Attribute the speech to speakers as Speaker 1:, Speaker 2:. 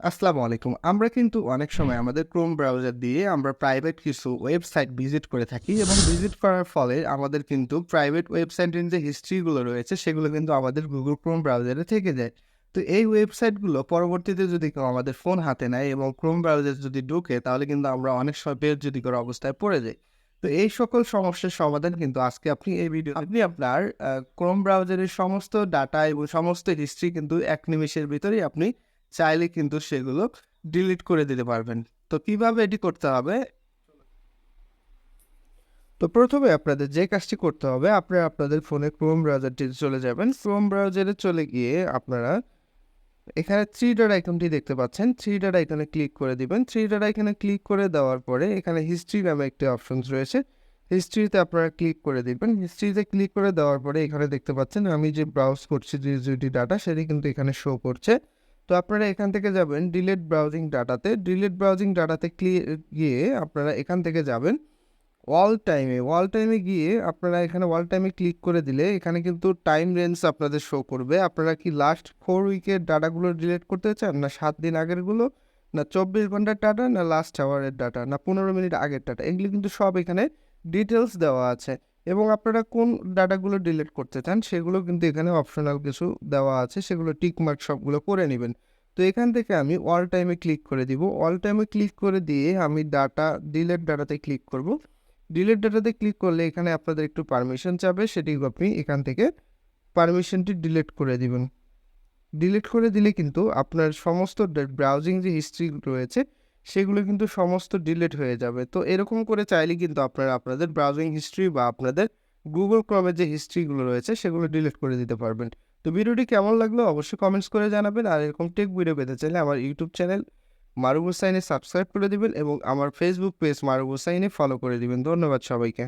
Speaker 1: আসসালামু আলাইকুম। আমরা কিন্তু অনেক সময় আমাদের ক্রোম ব্রাউজার দিয়ে আমরা প্রাইভেট কিছু ওয়েবসাইট ভিজিট করে থাকি এবং ভিজিট করার ফলে আমাদের কিন্তু প্রাইভেট ওয়েবসাইটের যে হিস্ট্রিগুলো রয়েছে, সেগুলো কিন্তু আমাদের গুগল ক্রোম ব্রাউজারে থেকে যায়। তো এই ওয়েবসাইটগুলো পরবর্তীতে যদি কেউ আমাদের ফোন হাতে নেয় এবং ক্রোম ব্রাউজার যদি ঢুকে, তাহলে কিন্তু আমরা অনেক সময় বেজ্জতি করা অবস্থায় পড়ে যাই। তো এই সকল সমস্যার সমাধান কিন্তু আজকে আপনি এই ভিডিও আপনি আপনার ক্রোম ব্রাউজারের সমস্ত ডাটা এবং সমস্ত হিস্ট্রি কিন্তু এক নিমেষের ভিতরেই আপনি চাইলে কিন্তু সেগুলো ডিলিট করে দিতে পারবেন। তো কীভাবে এটি করতে হবে? তো প্রথমে আপনাদের যে কাজটি করতে হবে আপনারা আপনাদের ফোনে ক্রোম ব্রাউজারটিতে চলে যাবেন। ক্রোম ব্রাউজারে চলে গিয়ে আপনারা এখানে থ্রি ডট আইকনটি দেখতে পাচ্ছেন। থ্রি ডট আইকনে ক্লিক করে দিবেন। থ্রি ডট আইকনে ক্লিক করে দেওয়ার পরে এখানে হিস্ট্রি নামে একটি অপশনস রয়েছে। হিস্ট্রিতে আপনারা ক্লিক করে দিবেন। হিস্ট্রিতে ক্লিক করে দেওয়ার পরে এখানে দেখতে পাচ্ছেন, আমি যে ব্রাউজ করছি, যে ডাটা সেটি কিন্তু এখানে শো করছে। তো আপনারা এখান থেকে যাবেন ডিলেট ব্রাউজিং ডাটাতে। ডিলেট ব্রাউজিং ডাটাতে গিয়ে আপনারা এখান থেকে যাবেন অল টাইমে। অল টাইমে গিয়ে আপনারা এখানে অল টাইমে ক্লিক করে দিলে এখানে কিন্তু টাইম রেঞ্জ আপনাদের শো করবে। আপনারা কি লাস্ট ফোর উইকের ডাটাগুলো ডিলেট করতে চান? না সাত দিন আগেরগুলো? না 24 ঘণ্টার ডাটা? না লাস্ট আওয়ারের ডাটা? না 15 মিনিট আগের ডাটা? এগুলি কিন্তু সব এখানে ডিটেলস দেওয়া আছে এবং আপনারা কোন ডাটাগুলো ডিলিট করতে চান, সেগুলো কিন্তু এখানে অপশনাল কিছু দেওয়া আছে। সেগুলো টিক মার্ক সবগুলো করে নেবেন তো এখান থেকে আমি অল টাইমে ক্লিক করে দিব। অল টাইমে ক্লিক করে দিয়ে আমি ডাটা ডিলেট ডাটাতে ক্লিক করব। ডিলেট ডাটাতে ক্লিক করলে এখানে আপনাদের একটু পারমিশন চাবে সেটি আপনি এখান থেকে পারমিশনটি ডিলিট করে দিবেন। ডিলিট করে দিলে কিন্তু আপনার সমস্ত ব্রাউজিং যে হিস্ট্রি রয়েছে সেগুলো কিন্তু সমস্ত ডিলিট হয়ে যাবে। তো এরকম করে চাইলে কিন্তু আপনারা আপনাদের ব্রাউজিং হিস্ট্রি বা আপনাদের গুগল ক্রমের যে হিস্ট্রিগুলো রয়েছে, সেগুলো ডিলিট করে দিতে পারবেন। তো ভিডিওটি কেমন লাগল অবশ্যই কমেন্টস করে জানাবেন। আর এরকম টেক ভিডিও পেতে চাইলে আমার ইউটিউব চ্যানেল মারুব হোসাইনে সাবস্ক্রাইব করে দিবেন এবং আমার ফেসবুক পেজ মারুব হোসাইনে ফলো করে দিবেন। ধন্যবাদ সবাইকে।